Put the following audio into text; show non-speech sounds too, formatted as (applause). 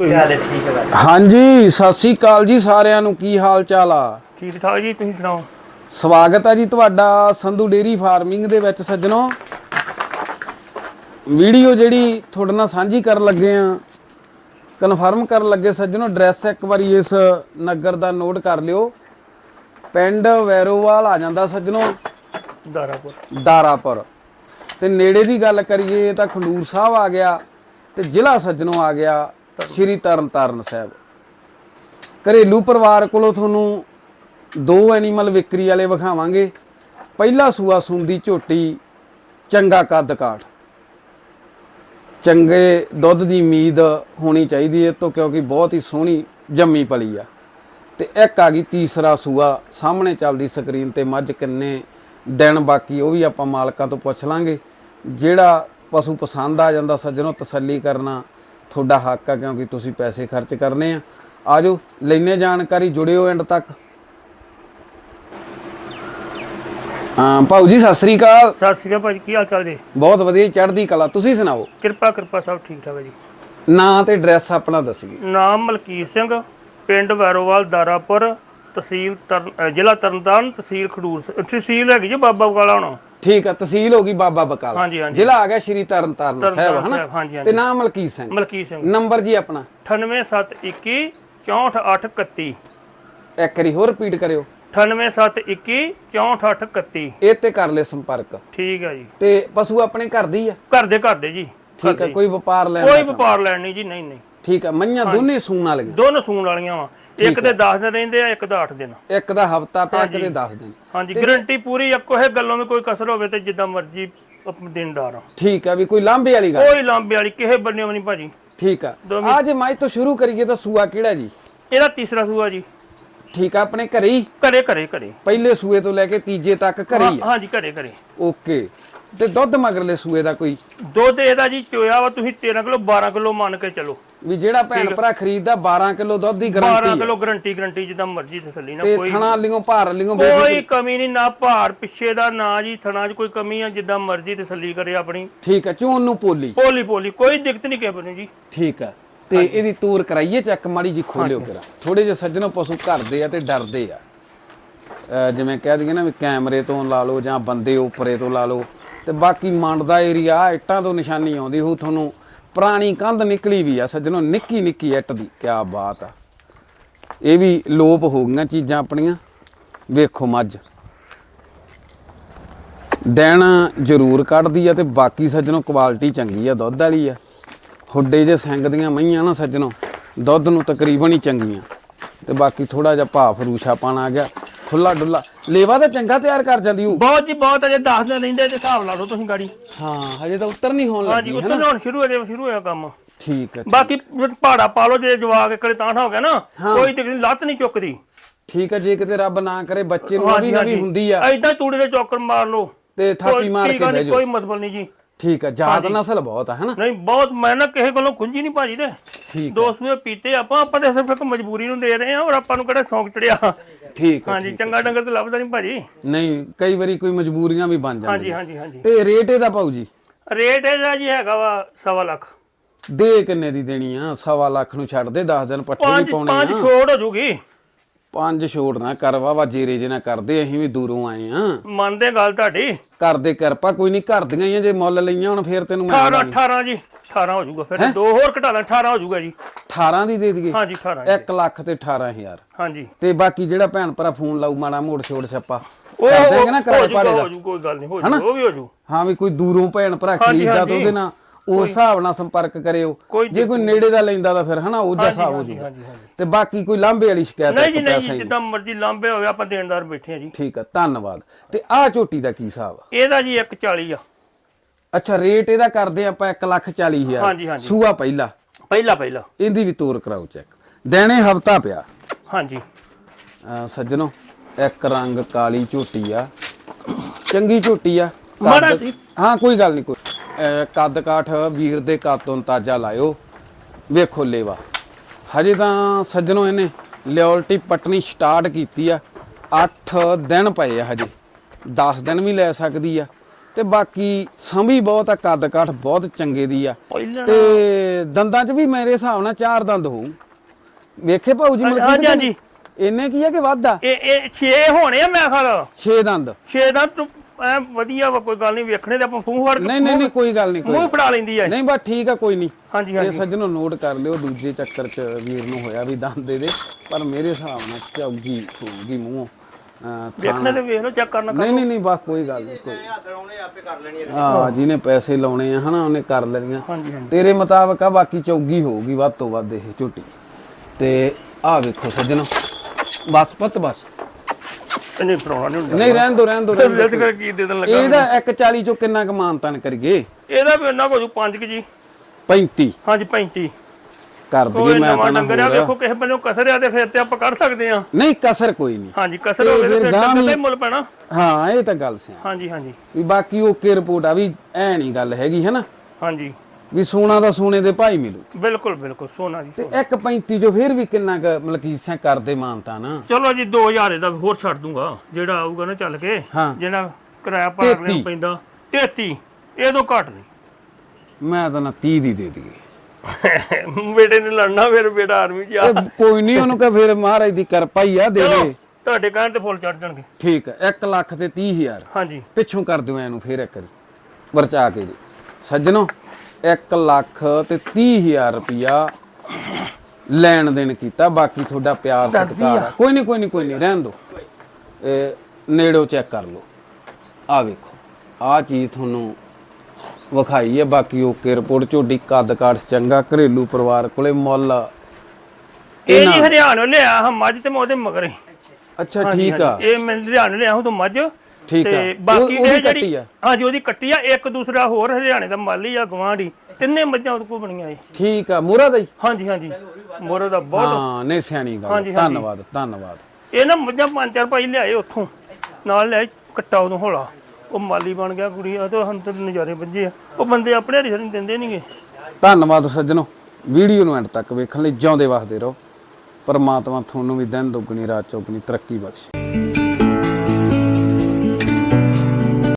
ਠੀਕ ਹੈ ਬਾਈ ਹਾਂਜੀ ਸਤਿ ਸ੍ਰੀ ਅਕਾਲ ਜੀ ਸਾਰਿਆਂ ਨੂੰ ਕੀ ਹਾਲ ਚਾਲ ਆ? ਠੀਕ ਠਾਕ ਜੀ ਤੁਸੀਂ ਸੁਣਾਓ? ਸਵਾਗਤ ਹੈ ਜੀ ਤੁਹਾਡਾ ਸੰਧੂ ਡੇਰੀ ਫਾਰਮਿੰਗ ਦੇ ਵਿੱਚ ਸੱਜਣੋ। ਵੀਡੀਓ ਜਿਹੜੀ ਤੁਹਾਡੇ ਨਾਲ ਸਾਂਝੀ ਕਰਨ ਲੱਗੇ ਆ ਕਨਫਰਮ ਕਰਨ ਲੱਗੇ ਸੱਜਣੋ ਐਡਰੈਸ ਇੱਕ ਵਾਰੀ ਇਸ ਨਗਰ ਦਾ ਨੋਟ ਕਰ ਲਿਓ। ਪਿੰਡ ਵੈਰੋਵਾਲ ਆ ਜਾਂਦਾ ਸੱਜਣੋ। ਦਾਰਾਪੁਰ। ਦਾਰਾਪੁਰ। ਤੇ ਨੇੜੇ ਦੀ ਗੱਲ ਕਰੀਏ ਤਾਂ ਖੰਡੂਰ ਸਾਹਿਬ ਆ ਗਿਆ ਤੇ ਜ਼ਿਲ੍ਹਾ ਸੱਜਣੋ ਆ ਗਿਆ। ਸ਼੍ਰੀ ਤਰਨਤਾਰਨ ਸਾਹਿਬ। ਘਰੇਲੂ ਪਰਿਵਾਰ ਕੋਲੋਂ ਤੁਹਾਨੂੰ ਦੋ ਐਨੀਮਲ ਵਿਕਰੀ ਵਾਲੇ ਵਿਖਾਵਾਂਗੇ। ਪਹਿਲਾ ਸੂਆ ਸੁੰਦੀ ਝੋਟੀ, ਚੰਗਾ ਕੱਦ ਕਾਠ। ਚੰਗੇ ਦੁੱਧ ਦੀ ਉਮੀਦ ਹੋਣੀ ਚਾਹੀਦੀ ਹੈ ਤੋਂ, ਕਿਉਂਕਿ ਬਹੁਤ ਹੀ ਸੋਹਣੀ ਜੰਮੀ ਪਲੀ ਆ। ਤੇ ਇੱਕ ਆ ਗਈ ਤੀਸਰਾ ਸੂਆ, ਸਾਹਮਣੇ ਚੱਲਦੀ ਸਕਰੀਨ ਤੇ ਮੱਝ ਕਿੰਨੇ ਦਿਨ ਬਾਕੀ, ਉਹ ਵੀ ਆਪਾਂ ਮਾਲਕਾਂ ਤੋਂ ਪੁੱਛ ਲਾਂਗੇ। ਜਿਹੜਾ ਪਸ਼ੂ ਪਸੰਦ ਆ ਜਾਂਦਾ, ਸੱਜਣੋ ਤਸੱਲੀ ਕਰਨਾ ਤੁਹਾਡਾ ਹੱਕ ਆ ਕਿਉਂਕਿ ਤੁਸੀਂ ਪੈਸੇ ਖਰਚ ਕਰਨੇ ਆ। ਆਜੋ ਲੈਨੇ ਜਾਣਕਾਰੀ ਜੁੜਿਓ ਐਂਡ ਤੱਕ। ਹਾਂ ਭਾਊ ਜੀ ਸਤਿ ਸ੍ਰੀ ਅਕਾਲ। ਸਤਿ ਸ਼੍ਰੀ ਅਕਾਲ ਭਾਜੀ ਕੀ ਹਾਲ ਚਾਲ ਜੀ? ਬਹੁਤ ਵਧੀਆ ਚੜ੍ਹਦੀ ਕਲਾ। ਤੁਸੀਂ ਸੁਣਾਓ? ਕਿਰਪਾ ਕਿਰਪਾ ਸਭ ਠੀਕ ਠਾਕ ਹੈ ਜੀ। ਨਾਂ ਤੇ ਐਡਰੈਸ ਆਪਣਾ ਦੱਸੀਏ। ਨਾਮ ਮਲਕੀਤ ਸਿੰਘ ਪਿੰਡ ਵੈਰੋਵਾਲ ਦਾਰਾਪੁਰ ਤਹਿਸੀਲ ਜ਼ਿਲ੍ਹਾ ਤਰਨਤਾਰਨ ਤਹਿਸੀਲ ਖਡੂਰ ਤਹਿਸੀਲ ਹੈਗੀ ਜੀ ਬਾਬਾ ਬਕਾਲਾ ਹੁਣ। ਠੀਕ ਆ ਤਹਿਸੀਲ ਹੋ ਗਈ ਬਾਬਾ ਬਕਾਲਾ। ਹਾਂਜੀ ਹਾਂਜੀ। ਜ਼ਿਲ੍ਹਾ ਆ ਗਿਆ ਸ਼੍ਰੀ ਤਰਨਤਾਰਨ ਸਾਹਿਬ ਤਰਨਤਾਰਨ ਹਨਾ? ਸਾਹਿਬ, ਹਾਂਜੀ ਤੇ ਹਾਂਜੀ ਨਾਮ ਮਲਕੀਤ ਸਿੰਘ। ਮਲਕੀਤ ਸਿੰਘ। ਨੰਬਰ ਜੀ ਆਪਣਾ। 98721 64831 ਇੱਕ ਵਾਰੀ ਹੋਰ ਰਿਪੀਟ ਕਰਿਓ। 98721 64831 ਇਹ ਤੇ ਕਰ ਲੈ ਸੰਪਰਕ। ਠੀਕ ਹੈ ਜੀ। ਤੇ ਪਸ਼ੂ ਆਪਣੇ ਘਰ ਦੀ ਆ? ਘਰ ਦੇ ਘਰ ਦੇ ਜੀ। ਠੀਕ ਆ ਕੋਈ ਵਪਾਰ ਲੈਣ ਕੋਈ ਵਪਾਰ ਲੈਣ ਨਹੀਂ ਜੀ ਨਹੀਂ ਨਹੀਂ। ਠੀਕ ਆ ਮਈਆਂ ਦੋਨੇ ਸੂਣ ਵਾਲੀਆਂ? ਦੋਨੋਂ ਸੂਣ ਵਾਲੀਆਂ ਵਾ। ਇੱਕ ਦੇ 10 ਦਿਨ ਰਹਿੰਦੇ ਆ ਇੱਕ ਦਾ 8 ਦਿਨ। ਇੱਕ ਦਾ ਹਫਤਾ ਪਿਆ ਇੱਕ ਦੇ 10 ਦਿਨ। ਹਾਂਜੀ ਗਰੰਟੀ ਪੂਰੀ ਇੱਕੋ ਹੈ ਗੱਲੋਂ ਵੀ ਕੋਈ ਕਸਰ ਹੋਵੇ ਤੇ ਜਿੱਦਾਂ ਮਰਜ਼ੀ ਦੇਣਦਾਰ ਆ। ਠੀਕ ਆ ਵੀ ਕੋਈ ਲਾਂਬੇ ਵਾਲੀ ਗੱਲ। ਕੋਈ ਲਾਂਬੇ ਵਾਲੀ ਕਿਸੇ ਬੰਨੇ ਨਹੀਂ ਭਾਜੀ। ਠੀਕ ਆ। ਅੱਜ ਮਾਈ ਤੋਂ ਸ਼ੁਰੂ ਕਰੀਏ ਤਾਂ ਸੂਆ ਕਿਹੜਾ ਜੀ? ਇਹਦਾ ਤੀਸਰਾ ਸੂਆ ਜੀ। ਠੀਕ ਆ ਆਪਣੇ ਘਰੇ ਹੀ? ਘਰੇ ਘਰੇ ਘਰੇ। ਪਹਿਲੇ ਸੂਏ ਤੋਂ ਲੈ ਕੇ ਤੀਜੇ ਤੱਕ ਘਰੇ ਹੀ ਆ? ਹਾਂਜੀ ਘਰੇ ਘਰੇ। ਓਕੇ। ਤੇ ਦੁੱਧ ਮਗਰਲੇ ਸੂਏ ਦਾ ਕੋਈ? ਦੁੱਧ ਇਹਦਾ ਜੀ ਚੋਇਆ ਵਾ ਤੁਸੀਂ 13 ਕਿਲੋ 12 ਕਿਲੋ ਮੰਨ ਕੇ ਚਲੋ। ਵੀ ਜਿਹੜਾ ਭੈਣ ਭਰਾ ਖਰੀਦਦਾ 12 ਕਿਲੋ ਦੁੱਧ ਦੀ 12 ਗਾਰੰਟੀ ਕਿਲੋ ਗਰੰਟੀ ਗਰੰਟੀ ਜਿੱਦਾਂ ਮਰਜ਼ੀ ਤਸੱਲੀ ਨਾ ਕੋਈ ਥਣਾ ਲਿਓ ਭਾਰ ਲਿਓ ਕੋਈ ਕਮੀ ਨਹੀਂ ਨਾ ਭਾਰ ਪਿੱਛੇ ਦਾ ਨਾ ਜੀ ਥਣਾ 'ਚ ਕੋਈ ਕਮੀ ਆ ਜਿੱਦਾਂ ਮਰਜ਼ੀ ਤਸੱਲੀ ਕਰੇ ਆਪਣੀ। ਠੀਕ ਆ ਚੋਣ ਨੂੰ ਪੋਲੀ। ਪੋਲੀ ਪੋਲੀ ਕੋਈ ਦਿੱਕਤ ਨਹੀਂ ਕਿਸੇ ਬੰਨੇ ਜੀ ਠੀਕ ਆ। ਤੇ ਇਹਦੀ ਤੂਰ ਕਰਾਈਏ ਚੈੱਕ ਮਾੜੀ ਜੀ ਖੋਲਿਓ ਕਿਰਾ ਥੋੜੇ ਜਿਹੇ ਸੱਜਣੋ ਪਸ਼ੂ ਘਰਦੇ ਆ ਤੇ ਡਰਦੇ ਆ। ਜਿਵੇਂ ਕਹਿ ਦਈਏ ਨਾ ਵੀ ਕੈਮਰੇ ਤੋਂ ਲਾ ਲਓ ਜਾਂ ਬੰਦੇ ਉੱਪਰੇ ਤੋਂ ਲਾ ਲਓ। ਤੇ ਬਾਕੀ ਮੰਡ ਦਾ ਏਰੀਆ ਇੱਟਾਂ ਤੋਂ ਨਿਸ਼ਾਨੀ ਆਉਂਦੀ ਹੋ ਤੁਹਾਨੂੰ। ਪੁਰਾਣੀ ਕੰਧ ਨਿਕਲੀ ਵੀ ਆ ਸੱਜਣੋ ਨਿੱਕੀ ਨਿੱਕੀ ਇੱਟ ਦੀ। ਕੀ ਬਾਤ ਆ। ਇਹ ਵੀ ਲੋਪ ਹੋ ਗਈਆਂ ਚੀਜ਼ਾਂ ਆਪਣੀਆਂ। ਵੇਖੋ ਮੱਝ। ਦਿਨ ਜ਼ਰੂਰ ਕੱਢਦੀ ਆ ਤੇ ਬਾਕੀ ਸੱਜਣੋ ਕੁਆਲਿਟੀ ਚੰਗੀ ਆ ਦੁੱਧ ਵਾਲੀ ਆ। ਹੁੱਡੇ ਜੇ ਸਿੰਘ ਦੀਆਂ ਮਈਆਂ ਨਾ ਸੱਜਣੋ ਦੁੱਧ ਨੂੰ ਤਕਰੀਬਨ ਹੀ ਚੰਗੀਆਂ। ਤੇ ਬਾਕੀ ਥੋੜਾ ਜਿਹਾ ਭਾਅ ਫਰੂਸ਼ਾ ਪਾਣਾ ਆ ਗਿਆ। ਖੁੱਲਾ ਡੁੱਲਾ ਲੇਵਾ ਤਾਂ ਚੰਗਾ ਤਿਆਰ ਕਰ ਜਾਂਦੀ ਉਹ ਬਹੁਤ ਜੀ ਬਹੁਤ ਅਜੇ 10 ਦਿਨ ਰਹਿੰਦੇ ਤੇ ਹਿਸਾਬ ਲਾ ਲਓ ਤੁਸੀਂ ਗਾੜੀ। ਹਾਂ ਹਜੇ ਤਾਂ ਉੱਤਰ ਨਹੀਂ ਹੋਣ ਹਾਂਜੀ ਲੱਗੀ ਉੱਤੋਂ ਹੁਣ ਸ਼ੁਰੂ ਹੋ ਜੇ ਸ਼ੁਰੂ ਹੋਇਆ ਕੰਮ। ਠੀਕ ਹੈ ਬਾਕੀ ਪਹਾੜਾ ਪਾ ਲਓ ਜੇ ਜਵਾਕ ਇੱਕ ਤਾਂ ਹੋ ਗਿਆ ਨਾ ਕੋਈ ਤਕਲੀਫ ਲੱਤ ਨਹੀਂ ਚੁੱਕਦੀ। ਠੀਕ ਹੈ ਜੇ ਕਿਤੇ ਰੱਬ ਨਾ ਕਰੇ ਬੱਚੇ ਨੂੰ ਨਵੀਂ ਨਵੀਂ ਹੁੰਦੀ ਆ। ਐਦਾਂ ਤੂੜੀ ਦੇ ਚੌਕਰ ਮਾਰ ਲਓ। ਤੇ ਥਾਪੀ ਮਾਰ ਕੇ ਬਹਿ ਜਾਓ। ਕੋਈ ਮਤਲਬ ਨਹੀਂ ਜੀ। ਠੀਕ ਹੈ ਜਾਤ ਨਸਲ ਬਹੁਤ ਆ ਹਨਾ? ਨਹੀਂ ਬਹੁਤ ਮੈਂ ਨਾ ਕਿਸੇ ਕੋਲੋਂ ਖੁੰਝੀ ਨਹੀਂ ਭਾਜੀ ਤੇ। ਠੀਕ ਦੋ ਸੂਏ ਪੀਤੇ ਆਪਾਂ ਆਪਾਂ ਤੇ ਸਿਰਫ ਇੱਕ ਮਜਬੂਰੀ ਨੂੰ ਦੇ ਰਹੇ ਆ ਔਰ ਆਪਾਂ ਨੂੰ ਕਿਹੜਾ ਸ਼ੌਂਕ ਚੜਿਆ। ਠੀਕ ਹਾਂਜੀ ਚੰਗਾ ਡੰਗਰ ਤੇ ਲੱਭਦਾ ਨਹੀਂ ਭਾਜੀ। ਨਹੀਂ ਕਈ ਵਾਰੀ ਕੋਈ ਮਜਬੂਰੀਆਂ ਵੀ ਬਣ ਹਾਂਜੀ ਜਾਂਦੀਆਂ। ਹਾਂਜੀ ਹਾਂਜੀ ਤੇ ਰੇਟ ਇਹਦਾ ਭਾਊ ਜੀ? ਰੇਟ ਇਹਦਾ ਜੀ ਹੈਗਾ ਵਾ ਸਵਾ ਲੱਖ। ਦੇ ਕਿੰਨੇ ਦੀ ਦੇਣੀ ਆ? ਸਵਾ ਲੱਖ ਨੂੰ ਛੱਡ ਦੇ 10 ਦਿਨ ਪੱਠੇ ਵੀ ਪਾਉਣੇ ਪੰਜ ਆ। ਛੋੜ ਹੋ ਜੂਗੀ। ਪੰਜ ਛੋੜ ਨਾ ਕਰਵਾ ਵਾ ਜੇਰੇ ਜੇ ਨਾ ਕਰਦੇ ਅਸੀਂ ਵੀ ਦੂਰੋਂ ਆਏ ਆ। ਮੰਨਦੇ ਗੱਲ ਤੁਹਾਡੀ। ਕਰਦੇ ਕਿਰਪਾ ਕੋਈ ਨਹੀਂ ਘਰ ਦੀਆਂ ਹੀ ਆ ਜੇ ਮੁੱਲ ਲਈਆਂ ਹੁਣ ਫੇਰ ਤੈਨੂੰ ਮੈਂ 18 18 ਜੀ 18 ਹੋ ਜੂਗਾ ਫਿਰ। ਦੋ ਹੋਰ ਘਟਾ ਲੈ 18 ਹੋ ਜੂਗਾ ਜੀ। 18 ਦੀ ਦੇ ਦਈਏ? ਹਾਂਜੀ 18 1 ਲੱਖ ਤੇ 18000 ਹਾਂਜੀ। ਤੇ ਬਾਕੀ ਜਿਹੜਾ ਭੈਣ ਭਰਾ ਫੋਨ ਲਾਊ ਮਾੜਾ ਮੋੜ ਛੋੜ ਛੱਪਾ ਉਹ ਕਰ ਦੇਗੇ ਨਾ ਕਿਰਾਏ ਹੋ ਭਾੜੇ ਜੂਗਾ ਦਾ? ਹੋ ਜੂ ਕੋਈ ਗੱਲ ਨਹੀਂ ਹੋ ਜੂ ਉਹ ਵੀ ਹੋ ਜੂ ਹਾਂ ਵੀ ਕੋਈ ਦੂਰੋਂ ਭੈਣ ਭਰਾ ਖਰੀਦਦਾ ਤਾਂ ਉਹਦੇ ਨਾਲ। ਉਸ ਹਿਸਾਬ ਨਾਲ ਸੰਪਰਕ ਕਰਿਓ। ਜੇ ਕੋਈ ਨੇੜੇ ਦਾ ਲੈਂਦਾ ਤਾਂ ਫਿਰ ਹਨਾ ਉਹਦਾ ਹਿਸਾਬ ਹੋ ਜੂਗਾ। ਤੇ ਬਾਕੀ ਕੋਈ ਲਾਂਬੇ ਵਾਲੀ ਸ਼ਿਕਾਇਤ ਨਹੀਂ ਜੀ ਨਹੀਂ ਜਿੱਦਾਂ ਮਰਜ਼ੀ ਲਾਂਬੇ ਹੋਵੇ ਆਪਾਂ ਦੇਣਦਾਰ ਬੈਠੇ ਆ ਜੀ। ਠੀਕ ਆ ਧੰਨਵਾਦ। ਤੇ ਆਹ ਝੋਟੀ ਦਾ ਕੀ ਹਿਸਾਬ ਆ? ਇਹਦਾ ਜੀ 140 ਆ। ਅੱਛਾ ਰੇਟ ਇਹਦਾ ਕਰਦੇ ਆਪਾਂ 1 ਲੱਖ 40 ਹਜ਼ਾਰ। ਹਾਂਜੀ ਹਾਂਜੀ। ਸੂਆ ਪਹਿਲਾ। ਪਹਿਲਾ ਪਹਿਲਾ। ਇਹਦੀ ਵੀ ਤੋਰ ਕਰਾਓ ਚੈੱਕ ਦੇਣੇ ਹਫਤਾ ਪਿਆ। ਹਾਂਜੀ। ਸੱਜਣੋ ਇੱਕ ਰੰਗ ਕਾਲੀ ਝੋਟੀ ਆ। ਚੰਗੀ ਝੋਟੀ ਆ। ਕੱਦ- ਮਾੜਾ ਸੀ। ਹਾਂ ਕੋਈ ਗੱਲ ਨਹੀਂ ਕੋਈ ਕੱਦ ਕਾਠ ਵੀਰ ਦੇ ਕੱਦ ਤੋਂ ਤਾਜਾ ਲਾਇਓ। ਵੇਖੋ ਲੇਵਾ। ਹਜੇ ਤਾਂ ਸੱਜਣੋ ਇਹਨੇ ਲਿਓਲਟੀ ਪਟਣੀ ਸਟਾਰਟ ਕੀਤੀ ਆ। 8 ਦਿਨ ਪਏ ਆ ਹਜੇ। 10 ਦਿਨ ਵੀ ਲੈ ਸਕਦੀ ਆ। ਤੇ ਬਾਕੀ ਸੰਭੀ ਬਹੁਤ ਆ ਕੱਦ ਕਾਠ ਬਹੁਤ ਚੰਗੇ ਦੀ ਆ। ਤੇ ਦੰਦਾਂ 'ਚ ਵੀ ਮੇਰੇ ਹਿਸਾਬ ਨਾਲ ਚਾਰ ਦੰਦ ਹੋਊ। ਵੇਖੇ ਭਾਊ ਜੀ ਮਲਕੀ ਹਾਂਜੀ। ਇੰਨੇ ਕੀ ਆ ਕਿ ਵੱਧ ਆ? ਇਹ ਇਹ 6 ਹੋਣੇ ਆ ਮੈਂ ਖਾਲ 6 ਦੰਦ। 6 ਦਾ ਤੂੰ ਐ ਵਧੀਆ ਵਾ ਕੋਈ ਗੱਲ ਨਹੀਂ ਵੇਖਣੇ ਤੇ ਆਪਾਂ ਫੂਹ ਫੜ ਕੇ ਨਹੀਂ ਨਹੀਂ ਨਹੀਂ ਕੋਈ ਗੱਲ ਨਹੀਂ ਕੋਈ ਮੂੰਹ ਫੜਾ ਲੈਂਦੀ ਐ ਨਹੀਂ ਬਸ ਠੀਕ ਆ ਕੋਈ ਨਹੀਂ। ਹਾਂਜੀ ਇਹ ਹਾਂਜੀ। ਸੱਜਣੋ ਨੋਟ ਕਰ ਲਿਓ ਦੂਜੇ ਚੱਕਰ 'ਚ ਵੀਰ ਨੂੰ ਹੋਇਆ ਵੀ ਦੰਦ ਦੇ ਦੇ ਪਰ ਮੇਰੇ ਹਿਸਾਬ ਨਾਲ ਚੌਗੀ ਹੋਊਗੀ ਮੂੰਹੋਂ ਅਹ, ਵੇਖਣੇ ਤੇ ਵੇਖ ਲਓ ਚੈੱਕ ਕਰਨਾ ਨਹੀਂ ਨਹੀਂ ਨਹੀਂ ਬਸ ਕੋਈ ਗੱਲ ਨਹੀਂ ਕੋਈ ਹੱਥ ਲਾਉਣੇ ਆਪੇ ਕਰ ਲੈਣੀ ਹਾਂ ਜਿਹਨੇ ਪੈਸੇ ਲਾਉਣੇ ਆ ਹਨਾ ਉਹਨੇ ਕਰ ਲੈਣੀਆਂ। ਹਾਂਜੀ ਹਾਂਜੀ। ਤੇਰੇ ਮੁਤਾਬਕ ਆ ਬਾਕੀ ਚੌਗੀ ਹੋਊਗੀ ਵੱਧ ਤੋਂ ਵੱਧ ਇਹ ਝੋਟੀ। ਤੇ ਆ ਵੇਖੋ ਸੱਜਣੋ ਬਸ ਪੁੱਤ ਬਸ। ਨਹੀਂ ਫੜਾਉਣਾ ਨਹੀਂ ਹੁੰਦਾ। ਨਹੀਂ ਰਹਿਣ ਦੋ ਰਹਿਣ ਦੋ ਦਿਓ। ਕਰ ਕੀ ਦੇ ਦੇਣ ਲੱਗਾ ਇਹਦਾ 140 ਚੋਂ ਕਿੰਨਾ ਕੁ ਮਾਨਤਨ ਕਰੀਏ? ਇਹਦਾ ਵੀ ਇੰਨਾ ਕੁ 5 ਕਿ ਜੀ। 35 ਹਾਂਜੀ 35 ਕਰ ਦਈਏ ਮੈਂ ਤਾਂ ਨਾ ਡੰਗਰ ਆ ਹੋਰ। ਵੇਖੋ ਕਿਸੇ ਬੰਨੋਂ ਕਸਰ ਆ ਤੇ ਫਿਰ ਤੇ ਆਪਾਂ ਕਰ ਸਕਦੇ ਆ ਨਹੀਂ ਕਸਰ ਕੋਈ ਨਹੀਂ। ਹਾਂਜੀ ਕਸਰ ਹੋਵੇ ਤੇ ਫਿਰ ਹੀ ਮੁੱਲ ਪੈਣਾ। ਹਾਂ ਇਹ ਤਾਂ ਗੱਲ ਸਿਆ ਹਾਂਜੀ ਹਾਂਜੀ। ਵੀ ਬਾਕੀ ਓਕੇ ਰਿਪੋਰਟ ਆ ਵੀ ਐ ਨਹੀਂ ਗੱਲ ਹੈਗੀ ਹੈ ਨਾ ਹਾਂਜੀ। ਵੀ ਸੋਨਾ ਦਾ ਸੋਨੇ ਦੇ ਭਾਈ ਮਿਲੂ। ਬਿਲਕੁਲ ਬਿਲਕੁਲ ਸੋਨਾ ਜੀ ਤੇ 135 ਚੋਂ ਫਿਰ ਵੀ ਕਿੰਨਾ ਕੁ ਇਸਾਂ ਕਰਦੇ ਮਾਨਤਾ ਨਾ? ਚਲੋ ਜੀ 2000 ਦਾ ਹੋਰ ਛੱਡ ਦੂੰਗਾ ਜਿਹੜਾ ਆਊਗਾ ਨਾ ਚੱਲ ਕੇ ਹਾਂ। ਜਿਹੜਾ ਕਿਰਾਇਆ ਭਾਗ ਤੇਤੀ। ਲੈਣਾ ਪੈਂਦਾ 33 ਇਹ ਤੋਂ ਘੱਟ ਨਹੀਂ। ਮੈਂ ਤਾਂ ਨਾ 30 ਦੀ ਦੇ ਦਈਏ। (laughs) ਬੇਟੇ ਨੇ ਲੜਨਾ ਫਿਰ ਬੇਟਾ ਆਰਮੀ ਚ ਆ। ਕੋਈ ਨਹੀਂ ਉਹਨੂੰ ਕਹ ਫਿਰ ਮਹਾਰਾਜ ਦੀ ਕਿਰਪਾ ਹੀ ਆ ਦੇ ਚਲੋ ਦੇ। ਤੁਹਾਡੇ ਕਹਿਣ ਤੇ ਫੁੱਲ ਚੜ ਜਾਣਗੇ। ਠੀਕ ਹੈ 1 ਲੱਖ ਤੇ 30 ਹਜ਼ਾਰ। ਹਾਂਜੀ। ਪਿੱਛੋਂ ਕਰ ਦਿਓ ਇਹਨੂੰ ਫਿਰ ਇੱਕ ਵਾਰੀ ਵਰਚਾ ਕੇ ਜੀ ਸੱਜਣੋ 1 ਲੱਖ ਤੇ 30 ਹਜ਼ਾਰ ਰੁਪਿਆ ਲੈਣ ਦੇਣ ਕੀਤਾ ਬਾਕੀ ਤੁਹਾਡਾ ਪਿਆਰ ਸਤਿਕਾਰ ਆ। ਕੋਈ ਨਹੀਂ ਕੋਈ ਨਹੀਂ ਕੋਈ ਨਹੀਂ ਰਹਿਣ ਦਿਓ ਇਹ ਨੇੜੋਂ ਚੈੱਕ ਕਰ ਲਓ। ਆ ਵੇਖੋ ਆ ਚੀਜ਼ ਤੁਹਾਨੂੰ ਵਿਖਾਈ ਹੈ ਬਾਕੀ ਓਕੇ ਰਿਪੋਰਟ ਝੋਡੀ ਕੱਦ ਕਾਠ ਚੰਗਾ ਘਰੇਲੂ ਪਰਿਵਾਰ ਕੋਲੇ ਮੁੱਲ ਇਹ ਜੀ ਹਰਿਆਣਾ ਲਿਆ ਹਾਂ ਮੱਝ ਤੇ ਮੈਂ ਉਹਦੇ ਮਗਰ ਹੀ। ਅੱਛਾ ਠੀਕ ਆ। ਇਹ ਮੈਂ ਹਰਿਆਣਾ ਲਿਆ ਹਾਂ ਤੋਂ ਮੱਝ। ਠੀਕ ਆ। ਤੇ ਬਾਕੀ ਉਹ- ਉਹਦੀ ਇਹ ਕੱਟੀ ਜਿਹੜੀ ਆ। ਹਾਂਜੀ ਉਹਦੀ ਕੱਟੀ ਆ ਇੱਕ ਦੂਸਰਾ ਹੋਰ ਹਰਿਆਣੇ ਦਾ ਮਾਲੀ ਆ ਗਵਾਂਢੀ ਤਿੰਨੇ ਮੱਝਾਂ ਉਹਦੇ ਕੋਲ ਬਣੀਆਂ ਇਹ ਠੀਕ ਆ। ਮੋਰਾ ਦਾ ਹੀ? ਹਾਂਜੀ ਹਾਂਜੀ। ਮੋਰੋ ਦਾ ਬਹੁਤ ਹਾਂ ਨਹੀਂ ਸਿਆਣੀ ਗੱਲ ਹਾਂਜੀ, ਹਾਂਜੀ। ਧੰਨਵਾਦ ਧੰਨਵਾਦ। ਇਹ ਨਾ ਮੱਝਾਂ ਪੰਜ ਚਾਰ ਭਾਈ ਲਿਆਏ ਉੱਥੋਂ। ਨਾਲ ਲਿਆਏ ਕੱਟਾ ਉਦੋਂ ਹੋਲਾ। ਉਹ ਮਾਲੀ ਬਣ ਗਿਆ ਕੁੜੀ ਆ ਤੇ ਹੁਣ ਤੇ ਨਜ਼ਾਰੇ ਵੱਜੇ ਆ। ਉਹ ਬੰਦੇ ਆਪਣੇ ਹਰੀ ਨਹੀਂ ਦਿੰਦੇ ਨਹੀਂਗੇ ਧੰਨਵਾਦ ਸੱਜਣੋ। ਵੀਡੀਓ ਨੂੰ ਐਂਡ ਤੱਕ ਵੇਖਣ ਲਈ ਜਿਉਂਦੇ ਵਸਦੇ ਰਹੋ। ਪਰਮਾਤਮਾ ਤੁਹਾਨੂੰ ਵੀ ਦਿਨ ਦੁੱਗਣੀ ਰਾਤ ਚੌਗਣੀ ਤਰੱਕੀ ਬਖਸ਼ੇ।